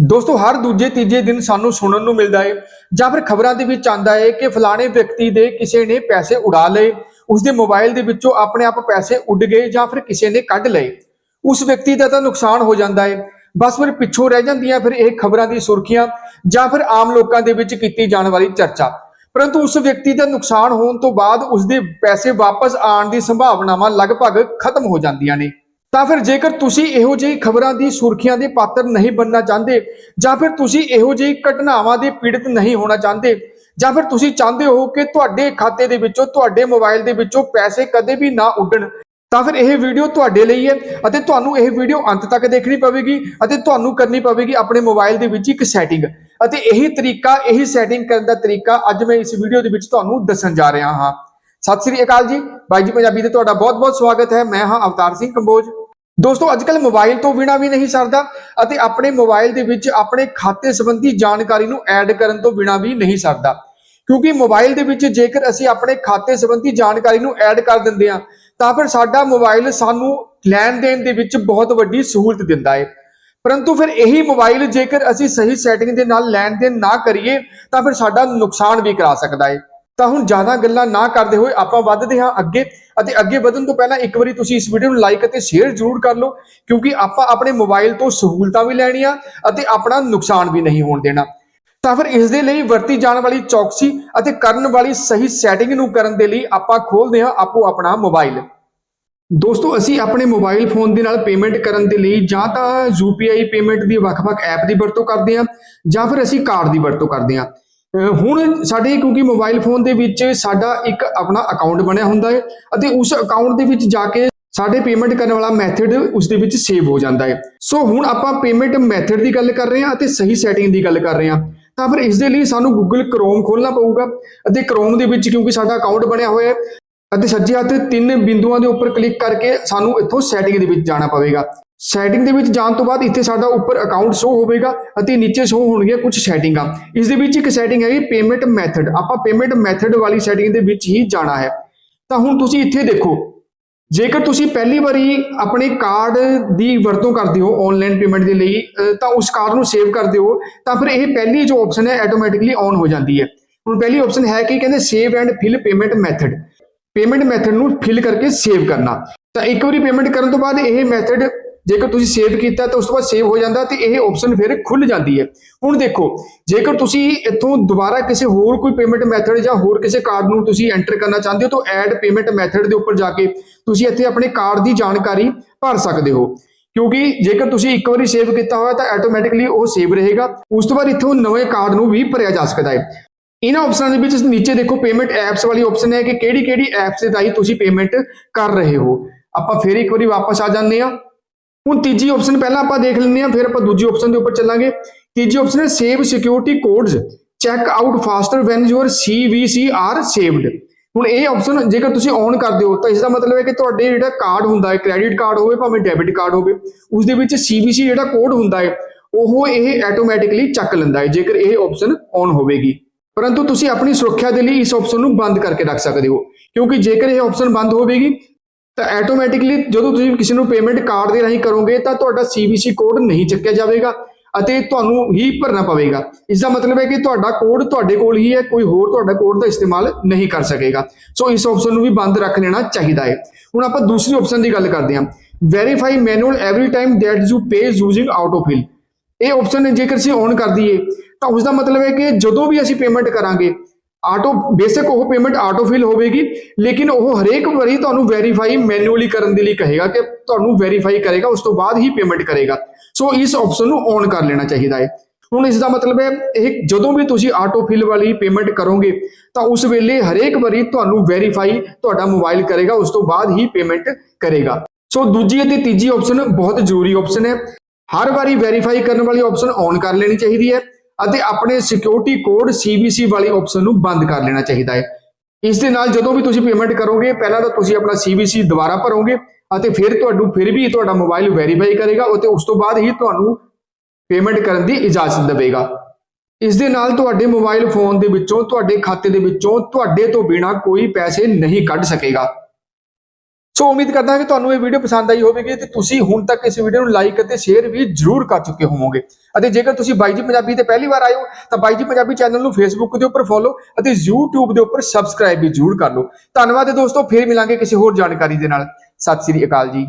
ਦੋਸਤੋ, ਹਰ ਦੂਜੇ, ਤੀਜੇ ਦਿਨ ਸਾਨੂੰ ਸੁਣਨ ਨੂੰ ਮਿਲਦਾ ਹੈ ਜਾਂ ਫਿਰ ਖਬਰਾਂ ਦੇ ਵਿੱਚ ਆਂਦਾ ਹੈ ਕਿ ਫਲਾਣੇ ਵਿਅਕਤੀ ਦੇ ਕਿਸੇ ਨੇ ਪੈਸੇ ਉਡਾ ਲਏ, ਉਸਦੇ ਮੋਬਾਈਲ ਦੇ ਵਿੱਚੋਂ ਆਪਣੇ ਆਪ ਪੈਸੇ ਉੱਡ ਗਏ ਜਾਂ ਫਿਰ ਕਿਸੇ ਨੇ ਕੱਢ ਲਏ। ਉਸ ਵਿਅਕਤੀ ਦਾ ਤਾਂ ਨੁਕਸਾਨ ਹੋ ਜਾਂਦਾ ਹੈ ਬਸ ਫਿਰ ਪਿੱਛੋਂ ਰਹਿ ਜਾਂਦੀਆਂ ਫਿਰ ਇਹ ਖਬਰਾਂ ਦੀ ਸੁਰਖੀਆਂ, ਜਾਂ ਫਿਰ ਆਮ ਲੋਕਾਂ ਦੇ ਵਿੱਚ ਕੀਤੀ ਜਾਣ ਵਾਲੀ ਚਰਚਾ। ਪਰੰਤੂ ਉਸ ਵਿਅਕਤੀ ਦਾ ਨੁਕਸਾਨ ਹੋਣ ਤੋਂ ਬਾਅਦ ਉਸਦੇ ਪੈਸੇ ਵਾਪਸ ਆਉਣ ਦੀ ਸੰਭਾਵਨਾਵਾਂ ਲਗਭਗ ਖਤਮ ਹੋ ਜਾਂਦੀਆਂ ਨੇ। ਤਾਂ ਫਿਰ ਜੇਕਰ ਤੁਸੀਂ ਇਹੋ ਜਿਹੀ ਖਬਰਾਂ ਦੀ ਸੁਰਖੀਆਂ ਦੇ ਪਾਤਰ ਨਹੀਂ ਬਣਨਾ ਚਾਹੁੰਦੇ, ਜਾਂ ਫਿਰ ਤੁਸੀਂ ਇਹੋ ਜਿਹੀ ਘਟਨਾਵਾਂ ਦੇ ਪੀੜਤ ਨਹੀਂ ਹੋਣਾ ਚਾਹੁੰਦੇ, ਜਾਂ ਫਿਰ ਤੁਸੀਂ ਚਾਹੁੰਦੇ ਹੋ ਕਿ ਤੁਹਾਡੇ ਖਾਤੇ ਦੇ ਵਿੱਚੋਂ, ਤੁਹਾਡੇ ਮੋਬਾਈਲ ਦੇ ਵਿੱਚੋਂ ਪੈਸੇ ਕਦੇ ਵੀ ਨਾ ਉੱਡਣ, ਤਾਂ ਫਿਰ ਇਹ ਵੀਡੀਓ ਤੁਹਾਡੇ ਲਈ ਹੈ ਅਤੇ ਤੁਹਾਨੂੰ ਇਹ ਵੀਡੀਓ ਅੰਤ ਤੱਕ ਦੇਖਣੀ ਪਵੇਗੀ ਅਤੇ ਤੁਹਾਨੂੰ ਕਰਨੀ ਪਵੇਗੀ ਆਪਣੇ ਮੋਬਾਈਲ ਦੇ ਵਿੱਚ ਇੱਕ ਸੈਟਿੰਗ ਅਤੇ ਇਹੀ ਤਰੀਕਾ, ਇਹੀ ਸੈਟਿੰਗ ਕਰਨ ਦਾ ਤਰੀਕਾ ਅੱਜ ਮੈਂ ਇਸ ਵੀਡੀਓ ਦੇ ਵਿੱਚ ਤੁਹਾਨੂੰ ਦੱਸਣ ਜਾ ਰਿਹਾ ਹਾਂ। ਸਤਿ ਸ੍ਰੀ ਅਕਾਲ ਜੀ। ਬਾਈ ਜੀ ਪੰਜਾਬੀ ਤੇ ਤੁਹਾਡਾ ਬਹੁਤ-ਬਹੁਤ ਸਵਾਗਤ ਹੈ। ਮੈਂ ਹਾਂ ਅਵਤਾਰ ਸਿੰਘ ਕੰਬੋਜ। ਦੋਸਤੋ ਅੱਜਕੱਲ ਮੋਬਾਈਲ ਤੋਂ ਬਿਨਾ ਵੀ ਨਹੀਂ ਸਰਦਾ ਅਤੇ ਆਪਣੇ ਮੋਬਾਈਲ ਦੇ ਵਿੱਚ ਆਪਣੇ ਖਾਤੇ ਸੰਬੰਧੀ ਜਾਣਕਾਰੀ ਨੂੰ ਐਡ ਕਰਨ ਤੋਂ ਬਿਨਾ ਵੀ ਨਹੀਂ ਸਰਦਾ। ਕਿਉਂਕਿ ਮੋਬਾਈਲ ਦੇ ਵਿੱਚ ਜੇਕਰ ਅਸੀਂ ਆਪਣੇ ਖਾਤੇ ਸੰਬੰਧੀ ਜਾਣਕਾਰੀ ਨੂੰ ਐਡ ਕਰ ਦਿੰਦੇ ਹਾਂ, ਤਾਂ ਫਿਰ ਸਾਡਾ ਮੋਬਾਈਲ ਸਾਨੂੰ ਲੈਣ ਦੇਣ ਦੇ ਵਿੱਚ ਬਹੁਤ ਵੱਡੀ ਸਹੂਲਤ ਦਿੰਦਾ ਹੈ ਪਰੰਤੂ ਫਿਰ ਇਹੀ ਮੋਬਾਈਲ ਜੇਕਰ ਅਸੀਂ ਸਹੀ ਸੈਟਿੰਗ ਦੇ ਨਾਲ ਲੈਣ ਦੇਣ ਨਾ ਕਰੀਏ, ਤਾਂ ਫਿਰ ਸਾਡਾ ਨੁਕਸਾਨ ਵੀ ਕਰਾ ਸਕਦਾ ਹੈ ਤਾਂ ਹੁਣ ਜ਼ਿਆਦਾ ਗੱਲਾਂ ਨਾ ਕਰਦੇ ਹੋਏ ਆਪਾਂ ਵੱਧਦੇ ਹਾਂ ਅੱਗੇ ਅਤੇ ਅੱਗੇ ਵਧਣ ਤੋਂ ਪਹਿਲਾਂ ਇੱਕ ਵਾਰੀ ਤੁਸੀਂ ਇਸ ਵੀਡੀਓ ਨੂੰ ਲਾਈਕ ਅਤੇ ਸ਼ੇਅਰ ਜ਼ਰੂਰ ਕਰ ਲਓ, ਕਿਉਂਕਿ ਆਪਾਂ ਆਪਣੇ ਮੋਬਾਈਲ ਤੋਂ ਸਹੂਲਤਾਂ ਵੀ ਲੈਣੀਆਂ ਅਤੇ ਆਪਣਾ ਨੁਕਸਾਨ ਵੀ ਨਹੀਂ ਹੋਣ ਦੇਣਾ। ਤਾਂ ਫਿਰ ਇਸ ਦੇ ਲਈ ਵਰਤੀ ਜਾਣ ਵਾਲੀ ਚੌਕਸੀ ਅਤੇ ਕਰਨ ਵਾਲੀ ਸਹੀ ਸੈਟਿੰਗ ਨੂੰ ਕਰਨ ਦੇ ਲਈ ਆਪਾਂ ਖੋਲਦੇ ਹਾਂ ਆਪੋ ਆਪਣਾ ਮੋਬਾਈਲ ਦੋਸਤੋ, ਅਸੀਂ ਆਪਣੇ ਮੋਬਾਈਲ ਫੋਨ ਦੇ ਨਾਲ ਪੇਮੈਂਟ ਕਰਨ ਦੇ ਲਈ ਜਾਂ ਤਾਂ UPI ਪੇਮੈਂਟ ਦੀ ਵੱਖ-ਵੱਖ ਐਪ ਦੀ ਵਰਤੋਂ ਕਰਦੇ ਹਾਂ ਜਾਂ ਫਿਰ ਅਸੀਂ ਕਾਰਡ ਦੀ ਵਰਤੋਂ ਕਰਦੇ ਹਾਂ। ਹੁਣ ਸਾਡੇ ਕਿਉਂਕਿ ਮੋਬਾਈਲ ਫੋਨ ਦੇ ਵਿੱਚ ਸਾਡਾ ਇੱਕ ਆਪਣਾ ਅਕਾਊਂਟ ਬਣਿਆ ਹੁੰਦਾ ਹੈ ਅਤੇ ਉਸ ਅਕਾਊਂਟ ਦੇ ਵਿੱਚ ਜਾ ਕੇ ਸਾਡੇ ਪੇਮੈਂਟ ਕਰਨ ਵਾਲਾ ਮੈਥਡ ਉਸ ਦੇ ਵਿੱਚ ਸੇਵ ਹੋ ਜਾਂਦਾ ਹੈ। ਸੋ ਹੁਣ ਆਪਾਂ ਪੇਮੈਂਟ ਮੈਥਡ ਦੀ ਗੱਲ ਕਰ ਰਹੇ ਹਾਂ ਅਤੇ ਸਹੀ ਸੈਟਿੰਗ ਦੀ ਗੱਲ ਕਰ ਰਹੇ ਹਾਂ। ਤਾਂ ਫਿਰ ਇਸ ਦੇ ਲਈ ਸਾਨੂੰ Google Chrome ਖੋਲਣਾ ਪਊਗਾ ਅਤੇ Chrome ਦੇ ਵਿੱਚ ਕਿਉਂਕਿ ਸਾਡਾ ਅਕਾਊਂਟ ਬਣਿਆ ਹੋਇਆ ਹੈ ਅਤੇ ਸੱਜੇ ਹੱਥ ਤਿੰਨ ਬਿੰਦੂਆਂ ਦੇ ਉੱਪਰ ਕਲਿੱਕ ਕਰਕੇ ਸਾਨੂੰ ਇੱਥੋਂ ਸੈਟਿੰਗ ਦੇ ਵਿੱਚ ਜਾਣਾ ਪਵੇਗਾ। ਸੈਟਿੰਗ ਦੇ ਵਿੱਚ ਜਾਣ ਤੋਂ ਬਾਅਦ ਇੱਥੇ ਸਾਡਾ ਉੱਪਰ ਅਕਾਊਂਟ ਸ਼ੋ ਹੋਵੇਗਾ ਅਤੇ ਨੀਚੇ ਸ਼ੋ ਹੋਣਗੀਆਂ ਕੁਝ ਸੈਟਿੰਗਾਂ ਇਸ ਦੇ ਵਿੱਚ ਇੱਕ ਸੈਟਿੰਗ ਹੈਗੀ ਪੇਮੈਂਟ ਮੈਥਡ ਆਪਾਂ ਪੇਮੈਂਟ ਮੈਥਡ ਵਾਲੀ ਸੈਟਿੰਗ ਦੇ ਵਿੱਚ ਹੀ ਜਾਣਾ ਹੈ। ਤਾਂ ਹੁਣ ਤੁਸੀਂ ਇੱਥੇ ਦੇਖੋ, ਜੇਕਰ ਤੁਸੀਂ ਪਹਿਲੀ ਵਾਰੀ ਆਪਣੇ ਕਾਰਡ ਦੀ ਵਰਤੋਂ ਕਰਦੇ ਹੋ ਆਨਲਾਈਨ ਪੇਮੈਂਟ ਦੇ ਲਈ ਤਾਂ ਉਸ ਕਾਰਡ ਨੂੰ ਸੇਵ ਕਰਦੇ ਹੋ, ਤਾਂ ਫਿਰ ਇਹ ਪਹਿਲੀ ਜੋ ਆਪਸ਼ਨ ਹੈ ਆਟੋਮੈਟਿਕਲੀ ਔਨ ਹੋ ਜਾਂਦੀ ਹੈ। ਹੁਣ ਪਹਿਲੀ ਆਪਸ਼ਨ ਹੈ ਕਿ ਕਹਿੰਦੇ save and fill payment method payment method ਨੂੰ ਫਿਲ ਕਰਕੇ ਸੇਵ ਕਰਨਾ। ਤਾਂ ਇੱਕ ਵਾਰੀ ਪੇਮੈਂਟ ਕਰਨ ਤੋਂ ਬਾਅਦ ਇਹ ਮੈਥਡ ਜੇਕਰ ਤੁਸੀਂ ਸੇਵ ਕੀਤਾ ਤਾਂ ਉਸ ਤੋਂ ਬਾਅਦ ਸੇਵ ਹੋ ਜਾਂਦਾ ਤੇ ਇਹ ਆਪਸ਼ਨ ਫਿਰ ਖੁੱਲ ਜਾਂਦੀ ਹੈ। ਹੁਣ ਦੇਖੋ, ਜੇਕਰ ਤੁਸੀਂ ਇੱਥੋਂ ਦੁਬਾਰਾ ਕਿਸੇ ਹੋਰ ਕੋਈ ਪੇਮੈਂਟ ਮੈਥਡ ਜਾਂ ਹੋਰ ਕਿਸੇ ਕਾਰਡ ਨੂੰ ਤੁਸੀਂ ਐਂਟਰ ਕਰਨਾ ਚਾਹੁੰਦੇ ਹੋ ਤਾਂ ਐਡ ਪੇਮੈਂਟ ਮੈਥਡ ਦੇ ਉੱਪਰ ਜਾ ਕੇ ਤੁਸੀਂ ਇੱਥੇ ਆਪਣੇ ਕਾਰਡ ਦੀ ਜਾਣਕਾਰੀ ਭਰ ਸਕਦੇ ਹੋ। ਕਿਉਂਕਿ ਜੇਕਰ ਤੁਸੀਂ ਇੱਕ ਵਾਰੀ ਸੇਵ ਕੀਤਾ ਹੋਇਆ ਤਾਂ ਆਟੋਮੈਟਿਕਲੀ ਉਹ ਸੇਵ ਰਹੇਗਾ। ਉਸ ਤੋਂ ਬਾਅਦ ਇੱਥੋਂ ਨਵੇਂ ਕਾਰਡ ਨੂੰ ਵੀ ਭਰਿਆ ਜਾ ਸਕਦਾ ਹੈ। ਇਹਨਾਂ ਆਪਸ਼ਨਾਂ ਦੇ ਵਿੱਚ ਨੀਚੇ ਦੇਖੋ ਪੇਮੈਂਟ ਐਪਸ ਵਾਲੀ ਆਪਸ਼ਨ ਹੈ ਕਿ ਕਿਹੜੀ ਕਿਹੜੀ ਐਪਸ ਦੇ ਰਾਹੀਂ ਤੁਸੀਂ ਪੇਮੈਂਟ ਕਰ ਰਹੇ ਹੋ। ਆਪਾਂ ਫਿਰ ਇੱਕ ਵਾਰੀ ਵਾਪਸ ਆ ਜਾਂਦੇ ਹਾਂ। ਹੁਣ ਤੀਜੀ ਆਪਸ਼ਨ ਪਹਿਲਾਂ ਆਪਾਂ ਦੇਖ ਲੈਂਦੇ ਹਾਂ, ਫਿਰ ਆਪਾਂ ਦੂਜੀ ਆਪਸ਼ਨ ਦੇ ਉੱਪਰ ਚੱਲਾਂਗੇ। ਤੀਜੀ ਆਪਸ਼ਨ ਹੈ save security codes check out faster when your CVC are saved ਹੁਣ ਇਹ ਆਪਸ਼ਨ ਜੇਕਰ ਤੁਸੀਂ ਔਨ ਕਰਦੇ ਹੋ, ਤਾਂ ਇਸ ਦਾ ਮਤਲਬ ਹੈ ਕਿ ਤੁਹਾਡੇ ਜਿਹੜਾ ਕਾਰਡ ਹੁੰਦਾ ਹੈ ਕ੍ਰੈਡਿਟ ਕਾਰਡ ਹੋਵੇ, ਭਾਵੇਂ ਡੈਬਿਟ ਕਾਰਡ ਹੋਵੇ ਉਸ ਦੇ ਵਿੱਚ CVC ਜਿਹੜਾ ਕੋਡ ਹੁੰਦਾ ਹੈ, ਉਹ ਇਹ ਆਟੋਮੈਟਿਕਲੀ ਚੱਕ ਲੈਂਦਾ ਹੈ, ਜੇਕਰ ਇਹ ਆਪਸ਼ਨ ਔਨ ਹੋਵੇਗੀ। ਪਰੰਤੂ ਤੁਸੀਂ ਆਪਣੀ ਸੁਰੱਖਿਆ ਦੇ ਲਈ ਇਸ ਆਪਸ਼ਨ ਨੂੰ ਬੰਦ ਕਰਕੇ ਰੱਖ ਸਕਦੇ ਹੋ, ਕਿਉਂਕਿ ਜੇਕਰ ਇਹ ਆਪਸ਼ਨ ਬੰਦ ਹੋਵੇਗੀ ਤਾਂ ਆਟੋਮੈਟਿਕਲੀ ਜਦੋਂ ਤੁਸੀਂ ਕਿਸੇ ਨੂੰ ਪੇਮੈਂਟ ਕਾਰਡ ਦੇ ਰਾਹੀਂ ਕਰੋਗੇ ਤਾਂ ਤੁਹਾਡਾ CVC ਕੋਡ ਨਹੀਂ ਚੱਕਿਆ ਜਾਵੇਗਾ ਅਤੇ ਤੁਹਾਨੂੰ ਹੀ ਭਰਨਾ ਪਵੇਗਾ। ਇਸ ਦਾ ਮਤਲਬ ਹੈ ਕਿ ਤੁਹਾਡਾ ਕੋਡ ਤੁਹਾਡੇ ਕੋਲ ਹੀ ਹੈ, ਕੋਈ ਹੋਰ ਤੁਹਾਡਾ ਕੋਡ ਦਾ ਇਸਤੇਮਾਲ ਨਹੀਂ ਕਰ ਸਕੇਗਾ। ਸੋ ਇਸ ਆਪਸ਼ਨ ਨੂੰ ਵੀ ਬੰਦ ਰੱਖ ਲੈਣਾ ਚਾਹੀਦਾ ਹੈ। ਹੁਣ ਆਪਾਂ ਦੂਸਰੀ ਆਪਸ਼ਨ ਦੀ ਗੱਲ ਕਰਦੇ ਹਾਂ। Verify manual every time that you pay using autofill ਇਹ ਆਪਸ਼ਨ ਜੇਕਰ ਅਸੀਂ ਔਨ ਕਰ ਦਈਏ, ਤਾਂ ਉਸ ਦਾ ਮਤਲਬ ਹੈ ਕਿ ਜਦੋਂ ਵੀ ਅਸੀਂ ਪੇਮੈਂਟ ਕਰਾਂਗੇ ਆਟੋ, ਬੇਸਿਕ ਉਹ ਪੇਮੈਂਟ ਆਟੋਫਿਲ ਹੋਵੇਗੀ, ਲੇਕਿਨ ਉਹ ਹਰੇਕ ਵਾਰੀ ਤੁਹਾਨੂੰ ਵੈਰੀਫਾਈ ਮੈਨੂਅਲੀ ਕਰਨ ਦੇ ਲਈ ਕਹੇਗਾ ਕਿ ਤੁਹਾਨੂੰ ਵੈਰੀਫਾਈ ਕਰੇਗਾ, ਉਸ ਤੋਂ ਬਾਅਦ ਹੀ ਪੇਮੈਂਟ ਕਰੇਗਾ। ਸੋ ਇਸ ਆਪਸ਼ਨ ਨੂੰ ਔਨ ਕਰ ਲੈਣਾ ਚਾਹੀਦਾ ਹੈ। ਹੁਣ ਇਸ ਦਾ ਮਤਲਬ ਹੈ, ਇਹ ਜਦੋਂ ਵੀ ਤੁਸੀਂ ਆਟੋਫਿਲ ਵਾਲੀ ਪੇਮੈਂਟ ਕਰੋਗੇ, ਤਾਂ ਉਸ ਵੇਲੇ ਹਰੇਕ ਵਾਰੀ ਤੁਹਾਨੂੰ ਵੈਰੀਫਾਈ ਤੁਹਾਡਾ ਮੋਬਾਈਲ ਕਰੇਗਾ, ਉਸ ਤੋਂ ਬਾਅਦ ਹੀ ਪੇਮੈਂਟ ਕਰੇਗਾ। ਸੋ ਦੂਜੀ ਅਤੇ ਤੀਜੀ ਆਪਸ਼ਨ ਬਹੁਤ ਜ਼ਰੂਰੀ ਆਪਸ਼ਨ ਹੈ। ਹਰ ਵਾਰੀ ਵੈਰੀਫਾਈ ਕਰਨ ਵਾਲੀ ਆਪਸ਼ਨ ਔਨ ਕਰ ਲੈਣੀ ਚਾਹੀਦੀ ਹੈ। ਅਤੇ ਆਪਣੇ ਸਿਕਿਉਰਿਟੀ ਕੋਡ CVC ਵਾਲੀ ਆਪਸ਼ਨ ਨੂੰ ਬੰਦ ਕਰ ਲੈਣਾ ਚਾਹੀਦਾ ਹੈ। ਇਸ ਦੇ ਨਾਲ ਜਦੋਂ ਵੀ ਤੁਸੀਂ ਪੇਮੈਂਟ ਕਰੋਗੇ, ਪਹਿਲਾਂ ਤਾਂ ਤੁਸੀਂ ਆਪਣਾ CVC ਦੁਬਾਰਾ ਭਰੋਗੇ ਅਤੇ ਫਿਰ ਤੁਹਾਨੂੰ ਫਿਰ ਵੀ ਤੁਹਾਡਾ ਮੋਬਾਈਲ ਵੈਰੀਫਾਈ ਕਰੇਗਾ ਅਤੇ ਉਸ ਤੋਂ ਬਾਅਦ ਹੀ ਤੁਹਾਨੂੰ ਪੇਮੈਂਟ ਕਰਨ ਦੀ ਇਜਾਜ਼ਤ ਦੇਵੇਗਾ। ਇਸ ਦੇ ਨਾਲ ਤੁਹਾਡੇ ਮੋਬਾਈਲ ਫੋਨ ਦੇ ਵਿੱਚੋਂ, ਤੁਹਾਡੇ ਖਾਤੇ ਦੇ ਵਿੱਚੋਂ, ਤੁਹਾਡੇ ਤੋਂ ਬਿਨਾ ਕੋਈ ਪੈਸੇ ਨਹੀਂ ਕੱਢ ਸਕੇਗਾ। ਸੋ ਉਮੀਦ ਕਰਦਾ ਹਾਂ ਕਿ ਤੁਹਾਨੂੰ ਇਹ ਵੀਡੀਓ ਪਸੰਦ ਆਈ ਹੋਵੇਗੀ ਤੇ ਤੁਸੀਂ ਹੁਣ ਤੱਕ ਇਸ ਵੀਡੀਓ ਨੂੰ ਲਾਈਕ ਅਤੇ ਸ਼ੇਅਰ ਵੀ ਜ਼ਰੂਰ ਕਰ ਚੁੱਕੇ ਹੋਵੋਗੇ। ਅਤੇ ਜੇਕਰ ਤੁਸੀਂ ਬਾਈ ਜੀ ਪੰਜਾਬੀ ਤੇ ਪਹਿਲੀ ਵਾਰ ਆਏ ਹੋ, ਤਾਂ ਬਾਈ ਜੀ ਪੰਜਾਬੀ ਚੈਨਲ ਨੂੰ ਫੇਸਬੁੱਕ ਦੇ ਉੱਪਰ ਫੋਲੋ ਅਤੇ YouTube ਦੇ ਉੱਪਰ ਸਬਸਕ੍ਰਾਈਬ ਵੀ ਜ਼ਰੂਰ ਕਰ ਲਓ। ਧੰਨਵਾਦ ਦੋਸਤੋ, ਫੇਰ ਮਿਲਾਂਗੇ ਕਿਸੇ ਹੋਰ ਜਾਣਕਾਰੀ ਦੇ ਨਾਲ। ਸਤਿ ਸ੍ਰੀ ਅਕਾਲ ਜੀ।